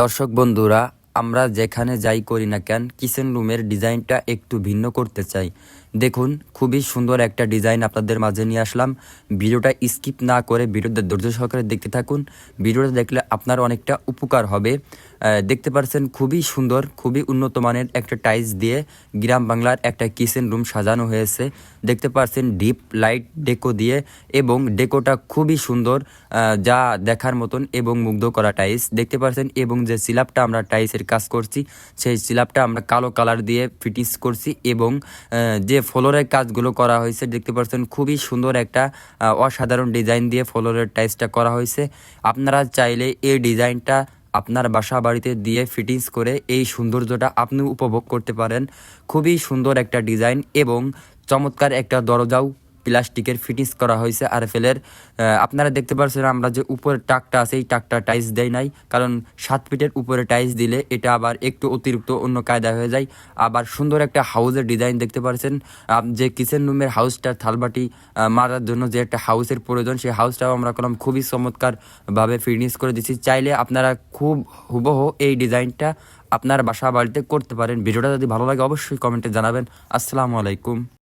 দর্শক বন্ধুরা, আমরা যেখানে যাই করি না কেন কিচেন রুমের ডিজাইনটা একটু ভিন্ন করতে চাই। দেখুন, খুবই সুন্দর একটা ডিজাইন আপনাদের মাঝে নিয়ে আসলাম। ভিডিওটা স্কিপ না করে ভিডিওটা ধৈর্য সহকারে দেখতে থাকুন। ভিডিওটা দেখলে আপনার অনেকটা উপকার হবে। দেখতে পাচ্ছেন খুবই সুন্দর, খুবই উন্নত মানের একটা টাইলস দিয়ে গ্রাম বাংলার একটা কিচেন রুম সাজানো হয়েছে। দেখতে পাচ্ছেন ডিপ লাইট ডেকো দিয়ে এবং ডেকোটা খুবই সুন্দর যা দেখার মতন এবং মুগ্ধ করা টাইলস। দেখতে পাচ্ছেন এবং যে সিলাপটা আমরা টাইলসের কাজ করছি, সেই সিলাপটা আমরা কালো কালার দিয়ে ফিটিংস করছি এবং যে ফ্লোরের কাজগুলো করা হয়েছে, দেখতে পাচ্ছেন খুবই সুন্দর একটা অসাধারণ ডিজাইন দিয়ে ফ্লোরের টাইলসটা করা হয়েছে। আপনারা চাইলে এই ডিজাইনটা আপনার বাসা বাড়িতে দিয়ে ফিটিংস করে এই সৌন্দর্যটা আপনি উপভোগ করতে পারেন। খুবই সুন্দর একটা ডিজাইন এবং চমৎকার একটা দরজাও প্লাস্টিকের ফিটিংস করা হয়েছে আর ফেলের আপনারা দেখতে পাচ্ছেন আমরা যে উপরের টাকটা আছে, এই টাকটা টাইলস দেয় নাই। কারণ সাত ফিটের উপরে টাইলস দিলে এটা আবার একটু অতিরিক্ত অন্য কায়দা হয়ে যায়। আবার সুন্দর একটা হাউসের ডিজাইন দেখতে পাচ্ছেন যে কিচেন রুমের হাউসটার থালবাটি মারার জন্য যে একটা হাউসের প্রয়োজন, সেই হাউসটাও আমরা করলাম খুবই চমৎকারভাবে ফিটিংস করে দিচ্ছি চাইলে আপনারা খুব হুবহ এই ডিজাইনটা আপনার বাসা বাড়িতে করতে পারেন। ভিডিওটা যদি ভালো লাগে অবশ্যই কমেন্টে জানাবেন। আসসালামু আলাইকুম।